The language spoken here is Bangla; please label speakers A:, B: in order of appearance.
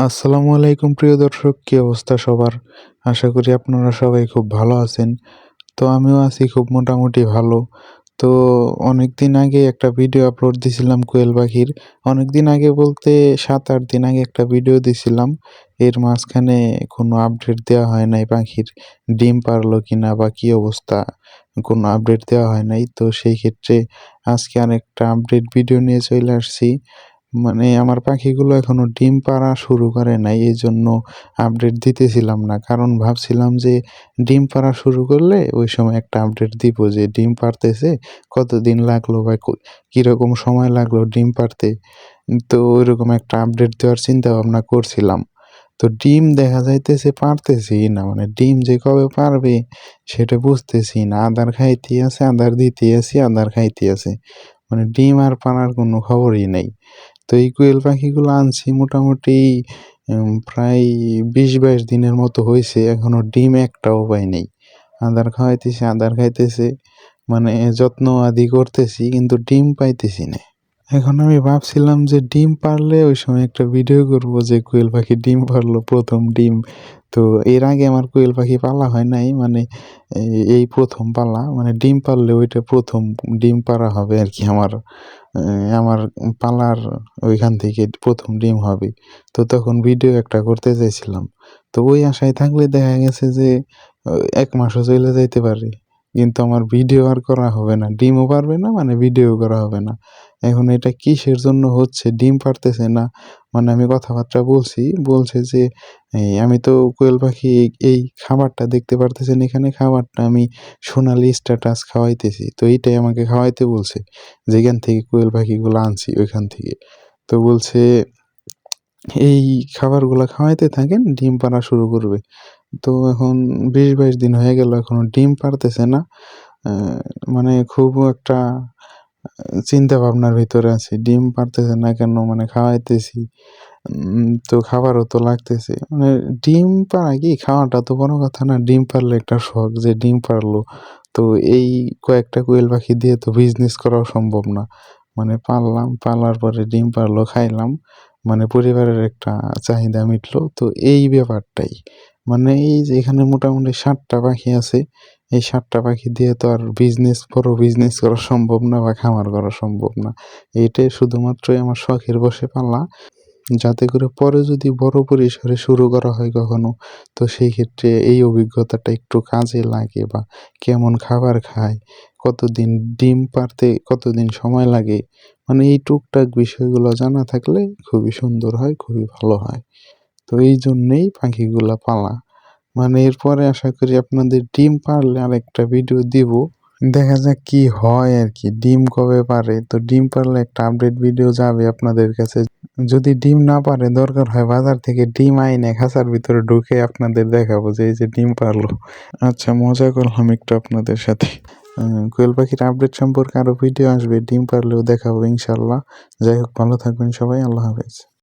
A: আসসালামু আলাইকুম, প্রিয় দর্শক, কি অবস্থা সবার? আশা করি আপনারা সবাই খুব ভালো আছেন। তো আমিও আছি খুব মোটামুটি ভালো। তো অনেক দিন আগে একটা ভিডিও আপলোড দিছিলাম কোয়েল পাখির। অনেক দিন আগে বলতে সাত, আট দিন আগে একটা ভিডিও দিছিলাম। এর মাঝখানে কোনো আপডেট দেওয়া হয় নাই পাখির। ডিম পারল কি না বা কী অবস্থা, কোনো আপডেট দেওয়া হয় নাই। তো সেই ক্ষেত্রে আজকে আরেকটা আপডেট ভিডিও নিয়ে চলে আসছি। মানে আমার পাখিগুলো এখনও ডিম পাড়া শুরু করে নাই এই জন্য আপডেট দিতেছিলাম না। কারণ ভাবছিলাম যে ডিম পাড়া শুরু করলে ওই সময় একটা আপডেট দিব যে ডিম পারতেছে কতদিন লাগল বা কীরকম সময় লাগল ডিম পারতে তো ওইরকম একটা আপডেট দেওয়ার চিন্তা ভাবনা করছিলাম। তো ডিম দেখা যাইতেছে পারতেছি না মানে ডিম যে কবে পারবে সেটা বুঝতেছি না। আদার খাইতে আছে, আদার দিতে আছে, আদার খাইতে আছে। মানে ডিম আর পানার কোনো খবরই নেই। তো এই কোয়েল পাখিগুলো আনছি মোটামুটি প্রায় বিশ বাইশ দিনের মতো হয়েছে, এখনও ডিম একটাও পাই নেই। আদার খাওয়াইতেছে, আদার খাইতেছে মানে যত্ন আদি করতেছি, কিন্তু ডিম পাইতেছি না। এখন আমি ভাবছিলাম যে ডিম পারলে ওই সময় একটা ভিডিও করব যে কোয়েল পাখি ডিম পারল, প্রথম ডিম। তো এর আগে আমার কোয়েল পাখি পালা হয় নাই মানে এই প্রথম পালা মানে ডিম পারলে ওইটা প্রথম ডিম পারা হবে আর কি আমার আমার পালার ওইখান থেকে প্রথম ডিম হবে। তো তখন ভিডিও একটা করতে চাইছিলাম। তো ওই আশায় থাকলে দেখা গেছে যে এক মাসও চলে যাইতে পারে। কিন্তু আমার ভিডিও আর করা হবে না। ডিমও পারবে না মানে ভিডিও করা হবে না। এখন এটা কিসের জন্য হচ্ছে? ডিম পারতেছে না। মানে আমি কথাবার্তা বলছি, বলছে যে আমি তো কোয়েল পাখি, এই খাবারটা দেখতে পারতেছেন এখানে, খাবারটা আমি সোনালি স্ট্যাটাস খাওয়াইতেছি। তো এইটাই আমাকে খাওয়াইতে বলছে যেখান থেকে কোয়েল পাখিগুলো আনছি, ওইখান থেকে। তো বলছে, এই খাবারগুলো খাওয়াইতে থাকেন, ডিম পাড়া শুরু করবে। তো এখন বিশ বাইশ দিন হয়ে গেল, এখনও ডিম পারতেছে না। মানে খুব একটা চিন্তা ভাবনার ভিতরে আছি, ডিম পারতেছে না কেন মানে খাওয়াইতেছি তো খাবারও তো লাগতেছে। মানে ডিম পাড়া কি? খাওয়াটা তো বড় কথা না, ডিম পারলে একটা শখ যে ডিম পারল তো এই কয়েকটা কোয়েল পাখি দিয়ে তো বিজনেস করাও সম্ভব না। মানে পারলাম, পালার পরে ডিম পারল খাইলাম মানে পরিবারের একটা চাহিদা মিটলো, তো এই ব্যাপারটাই। মানে এই যে এখানে মোটামুটি ষাটটা পাখি আছে, এই ষাটটা পাখি দিয়ে তো আর বিজনেস বড় বিজনেস করা সম্ভব না বা খামার করা সম্ভব না। এইটাই শুধুমাত্রই আমার শখের বসে পাল্লা যাতে করে পরে যদি বড় পরিসরে শুরু করা হয় কখনো, তো সেই ক্ষেত্রে এই অভিজ্ঞতাটা একটু কাজে লাগে বা কেমন খাবার খায়, কতদিন ডিম পারতে কতদিন সময় লাগে মানে এই টুকটাক বিষয়গুলো জানা থাকলে খুবই সুন্দর হয়, খুবই ভালো হয়। তো এই জন্যেই পাখিগুলো পালা। মানে এরপরে আশা করি আপনাদের ডিম পারলে আরেকটা ভিডিও দিব। দেখা যাক কি হয় আর কি ডিম কবে পারে? তো ডিম পারলে একটা আপডেট ভিডিও যাবে আপনাদের কাছে। যদি ডিম না পারে, দরকার হয় বাজার থেকে ডিম আইনে খাঁচার ভিতরে ঢুকে আপনাদের দেখাবো যে এই যে ডিম পারল। আচ্ছা মজা করলাম একটু আপনাদের সাথে। কোয়েল পাখির আপডেট সম্পর্কে আরও ভিডিও আসবে, ডিম পারলেও দেখাবো ইনশাল্লাহ যাই হোক, ভালো থাকবেন সবাই, আল্লাহ হাফেজ।